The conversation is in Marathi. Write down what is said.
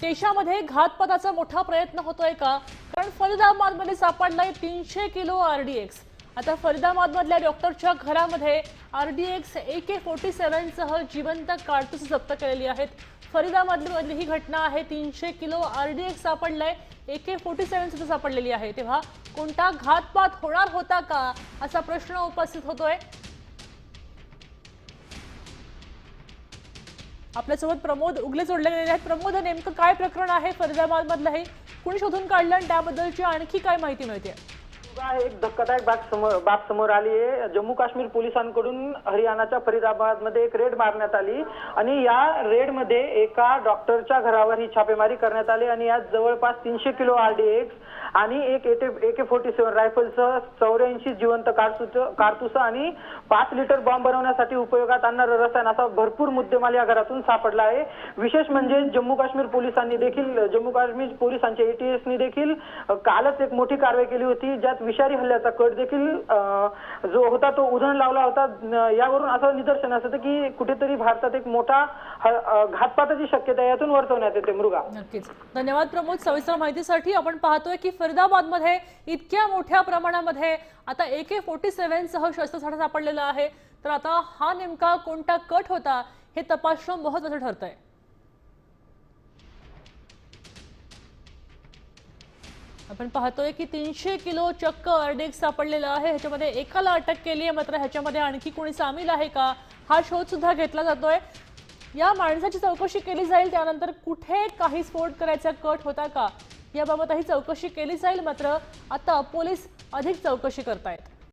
देशामध्ये घातपाताचा मोठा प्रयत्न होतोय का? कारण फरीदाबादमध्ये सापडलाय तीनशे किलो आरडीएक्स आता फरीदाबादमधल्या डॉक्टरच्या घरामध्ये आरडीएक्स ए के फोर्टी सेव्हनसह जिवंत कारतूस जप्त केलेली आहेत. फरीदाबादमधली ही घटना आहे तीनशे किलो आरडीएक्स सापडलाय ए के फोर्टी सेव्हन सुद्धा सापडलेली आहे. तेव्हा कोणता घातपात होणार होता का? असा प्रश्न उपस्थित होतोय. आपल्यासोबत प्रमोद उगले जोडले गेलेले आहेत. प्रमोद नेमकं काय प्रकरण आहे फरिदाबाद मधलं हे? कुणी शोधून काढलं आणि त्याबद्दलची आणखी काय माहिती मिळते? आहे एक धक्कादायक बाब समोर बाब समोर आली आहे. जम्मू काश्मीर पोलिसांकडून हरियाणाच्या फरीदाबादमध्ये एक रेड मारण्यात आली आणि या रेडमध्ये एका डॉक्टरच्या घरावर ही छापेमारी करण्यात आली आणि यात जवळपास तीनशे किलो आरडीएक्स आणि एक एटे एके फोर्टी सेव्हन रायफलसह चौऱ्याऐंशी जिवंत कारतूस कारतूस आणि पाच लिटर बॉम्ब बनवण्यासाठी उपयोगात आणणारं रसायन असा भरपूर मुद्देमाल या घरातून सापडला आहे. विशेष म्हणजे जम्मू काश्मीर पोलिसांनी देखील जम्मू काश्मीर पोलिसांच्या एटीएसनी देखील कालच एक मोठी कारवाई केली होती ज्यात विषारी हल्ल्याचा कट देखील जो होता तो उधळण लावला होता. यावरून असं निदर्शन असतं की कुठेतरी भारतात एक मोठा ह- घातपाताची शक्यता यातून वर्तवण्यात येते मृगा. नक्कीच. धन्यवाद प्रमोद. सविस्तर माहितीसाठी आपण पाहतोय की फरीदाबादमध्ये इतक्या मोठ्या प्रमाणामध्ये आता ए के फोर्टी सेव्हन सह शस्त्रसाठा सापडलेला आहे. तर आता हा नेमका कोणता कट होता हे तपासणं महत्वाचं ठरतंय. आपण पाहतोय की तीनशे किलो चक्क अर्डेक्स सापडलेलं आहे. ह्याच्यामध्ये एकाला अटक केली आहे मात्र ह्याच्यामध्ये आणखी कोणी सामील आहे का? हा शोध सुद्धा घेतला जातोय. या माणसाची चौकशी केली जाईल त्यानंतर कुठे काही स्फोट करायचा कट होता का? याबाबतही चौकशी केली जाईल मात्र आता पोलीस अधिक चौकशी करतायत.